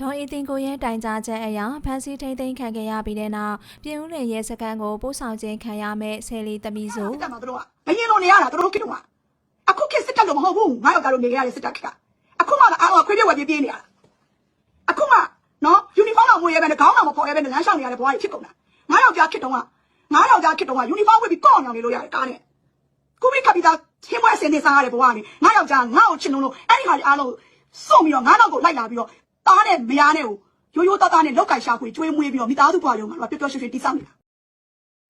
ဒေါ်အီတင်ကိုရဲ့တိုင်ကြားချက်အရဖမ်းဆီးထိန်းသိမ်းခံခဲ့ရပြီးတဲ့နောက်ပြည်ဦးလင်ရဲစခန်းကိုပို့ဆောင်ခြင်းခံရမဲ့ဆယ်လီသမီးဆိုစစ်တပ်မှာတို့ကဘယင်းလိုနေရတာတို့ကိတော့ကအခုခေတ်စစ်တပ်လို့မဟုတ်ဘူးငါယောက်ျားတို့နေရတဲ့စစ်တပ်ခက်ကအခုမှအားလုံးခွေးပြက်ဝက်ပြေးပြေးနေရတာအခုမှနော်ယူနီဖောင်းတော့မွေးရဲပဲနဲ့ခေါင်းတော့မဖော်ရဲပဲနဲ့လမ်းလျှောက်နေရတဲ့ဘဝကြီးဖြစ်ကုန်တာငါယောက်ျားခက်တော့ကငါယောက်ျားခက်တော့ကယူနီဖောင်းဝတ်ပြီးကောက်အောင်နေလို့ရတယ်ကားနဲ့ခုပြီးကပီတာချင်းပွဲစင်နေစားရတဲ့ဘဝကနေငါယောက်ျားငါ့ကိုချစ်လို့လို့အဲ့ဒီဟာကြီးအားလုံးစုံပြီးတော့ငါတော့ကိုလိုက်လာပြီးတော့ တားနဲ့မယားနဲ့ကိုရိုးရိုးသားသားနဲ့လောက်ကင်ရှာဖွေကျွေးမွေးပြီးတော့မိသားစုဘဝရုံမှာပျော်ပျော်ရွှင်ရွှင်တည်ဆောက်နေတာ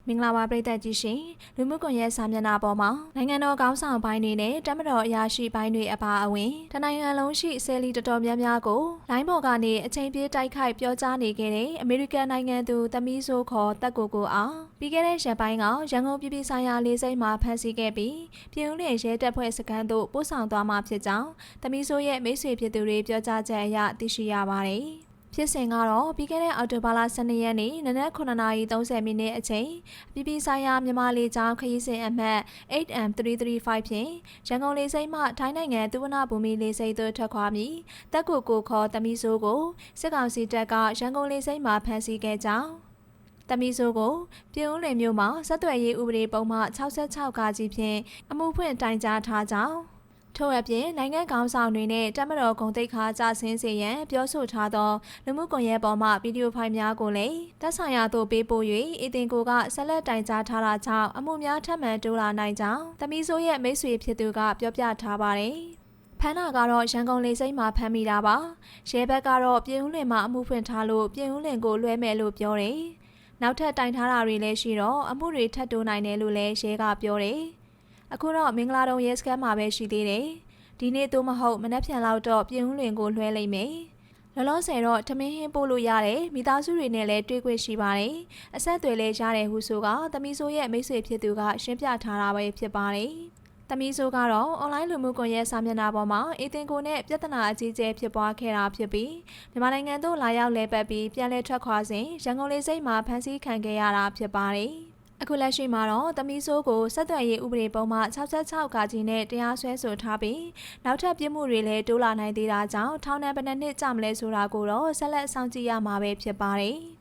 မင်္ဂလာပါပရိသတ်ကြီးရှင်လူမှုကွန်ရက်စာမျက်နှာပေါ်မှာနိုင်ငံတော်ကောင်းဆောင်ပိုင်းတွေနဲ့တမတော်အရာရှိပိုင်းတွေအပါအဝင်တနိုင်ငံလုံးရှိဆယ်လီတော်တော်များများကိုလိုင်းပေါ်ကနေအချိန်ပြေးတိုက်ခိုက်ပြောကြားနေခဲ့တဲ့အမေရိကန်နိုင်ငံသူသမီးဆိုခေါ်တက်ကိုကိုအောင်ပြီးခဲ့တဲ့ရက်ပိုင်းကရန်ကုန်ပြည်ပြည်ဆိုင်ရာလေးစိတ်မှာဖမ်းဆီးခဲ့ပြီးပြည်ဦးလင်ရဲတပ်ဖွဲ့စခန်းသို့ပို့ဆောင်သွားမှာဖြစ်ကြောင်းသမီးဆိုရဲ့မိတ်ဆွေဖြစ်သူတွေပြောကြားချက်အရသိရှိရပါတယ် ဖြစ်စဉ်ကတော့ပြီးခဲ့တဲ့အောက်တိုဘာလ12ရက်နေ့နနက်9:30မိနစ်အချိန်အပြည်ပြည်ဆိုင်ရာမြန်မာလေကြောင်းခရီးစဉ်အမှတ် 8M335 ဖြင့်ရန်ကုန်လေဆိပ်မှထိုင်းနိုင်ငံသူဝနာဘူမီလေဆိပ်သို့ထွက်ခွာပြီးတက်ကိုကိုခေါ်တမီဆိုးကိုစစ်ကောင်စီတပ်ကရန်ကုန်လေဆိပ်မှာဖမ်းဆီးခဲ့ကြောင်းတမီဆိုးကိုပြည်ဦးလင်မြို့မှာဆက်သွယ်ရေးဥပဒေပုံမှ66ကကြီးဖြင့်အမှုဖွင့်တိုင်ကြားထားကြောင်း ထို့အပြင်နိုင်ငံကောင်းဆောင်တွေနဲ့တက်မတော်ဂုံတိတ်ခါကြဆင်းစေရန်ပြောဆိုထားသောလူမှုကွန်ရက်ပေါ်မှဗီဒီယိုဖိုင်များကိုလည်းတက်ဆိုင်ရာသို့ပေးပို့၍အီတင်ကိုကဆက်လက်တိုင်ကြားထားတာကြောင့်အမှုများထပ်မံတိုးလာနိုင်ကြောင်းတမီဆိုးရဲ့မိတ်ဆွေဖြစ်သူကပြောပြထားပါတယ်။ဖမ်းတာကတော့ရန်ကုန်လေဆိပ်မှာဖမ်းမိတာပါ။ရဲဘက်ကတော့ပြည်ဦးလင်မှာအမှုဖွင့်ထားလို့ပြည်ဦးလင်ကိုလွှဲမယ်လို့ပြောတယ်။နောက်ထပ်တိုင်ထားတာတွေလည်းရှိတော့အမှုတွေထပ်တိုးနိုင်တယ်လို့လည်းရဲကပြောတယ်။ အခုတော့မင်္ဂလာတုံရဲစခန်းမှာပဲရှိသေးတယ်။ဒီနေ့သို့မဟုတ်မနက်ဖြန်လောက်တော့ပြည်ဦးလင်ကိုလွှဲလိုက်မယ်။လောလောဆယ်တော့ထမင်းဟင်းပို့လို့ရတယ်မိသားစုတွေနဲ့လည်းတွေ့ခွင့်ရှိပါတယ်။အဆက်အသွယ်လည်းရတယ်ဟုဆိုကသမီးဆိုးရဲ့မိတ်ဆွေဖြစ်သူကရှင်းပြထားတာပဲဖြစ်ပါတယ်။သမီးဆိုးကတော့အွန်လိုင်းလူမှုကွန်ရက်စာမျက်နှာပေါ်မှာအီတင်ကိုနဲ့ပြဿနာအကြီးကျယ်ဖြစ်ပွားခဲ့တာဖြစ်ပြီးမြန်မာနိုင်ငံသို့လာရောက်လဲပတ်ပြီးပြန်လည်ထွက်ခွာစဉ်ရန်ကုန်လေးစိတ်မှာဖမ်းဆီးခံခဲ့ရတာဖြစ်ပါတယ်။ အခုလက်ရှိမှာတော့သမီးဆိုးကိုဆက်သွယ်ရေးဥပဒေပုံမှ66ကကြီးနဲ့တရားစွဲဆိုထားပြီးနောက်ထပ်ပြစ်မှုတွေလည်းတိုးလာနိုင်သေးတာကြောင့်ထောင်ဒဏ်ဘယ်နှစ်နှစ်ကြာမလဲဆိုတာကိုတော့ဆက်လက်စောင့်ကြည့်ရမှာပဲဖြစ်ပါတယ်။